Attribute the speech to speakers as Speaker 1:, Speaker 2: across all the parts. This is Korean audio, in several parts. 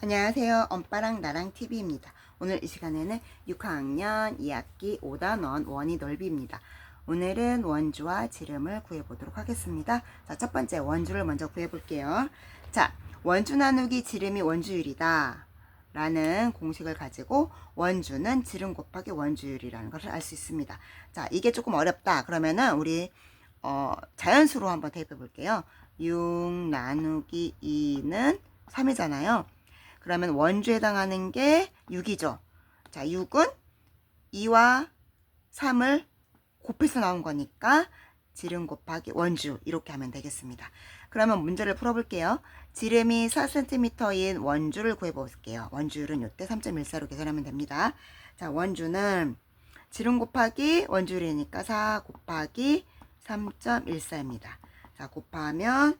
Speaker 1: 안녕하세요. 엄빠랑 나랑 TV입니다. 오늘 이 시간에는 6학년 2학기 5단원 원이 넓이입니다. 오늘은 원주와 지름을 구해보도록 하겠습니다. 자, 첫 번째 원주를 먼저 구해볼게요. 자, 원주 나누기 지름이 원주율이다. 라는 공식을 가지고 원주는 지름 곱하기 원주율이라는 것을 알 수 있습니다. 자, 이게 조금 어렵다. 그러면은 우리 어, 자연수로 한번 대입해 볼게요. 6 나누기 2는 3이잖아요. 그러면 원주에 해당하는 게 6이죠. 자, 6은 2와 3을 곱해서 나온 거니까 지름 곱하기 원주 이렇게 하면 되겠습니다. 그러면 문제를 풀어볼게요. 지름이 4cm인 원주를 구해볼게요. 원주율은 이때 3.14로 계산하면 됩니다. 자, 원주는 지름 곱하기 원주율이니까 4 곱하기 3.14입니다. 자, 곱하면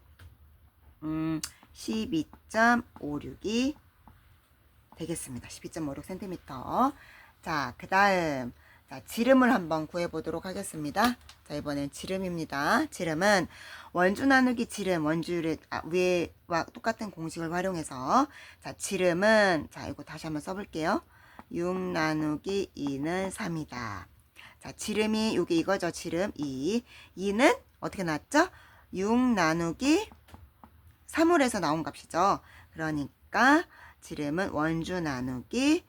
Speaker 1: 음, 12.56이 되겠습니다. 12.56cm. 자, 그 다음, 자, 지름을 한번 구해보도록 하겠습니다. 자, 이번엔 지름입니다. 지름은 원주 나누기 지름, 원주율의 아, 위에와 똑같은 공식을 활용해서, 자, 지름은, 자, 이거 다시 한번 써볼게요. 6 나누기 2는 3이다. 자, 지름이, 요게 이거죠. 지름 2. 2는 어떻게 나왔죠? 6 나누기 3을 해서 나온 값이죠. 그러니까 지름은 원주 나누기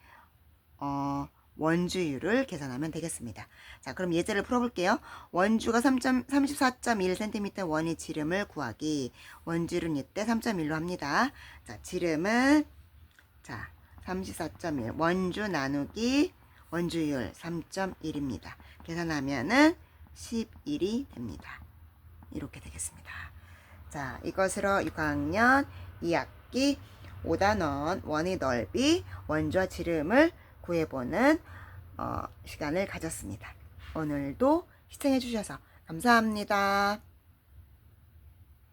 Speaker 1: 어, 원주율을 계산하면 되겠습니다. 자, 그럼 예제를 풀어볼게요. 원주가 34.1cm 원의 지름을 구하기. 원주율은 이때 3.1로 합니다. 자, 지름은 자, 34.1 원주 나누기 원주율 3.1입니다. 계산하면은 11이 됩니다. 이렇게 되겠습니다. 자, 이것으로 6학년 2학기 5단원 원의 넓이, 원주와 지름을 구해보는 어, 시간을 가졌습니다. 오늘도 시청해 주셔서 감사합니다.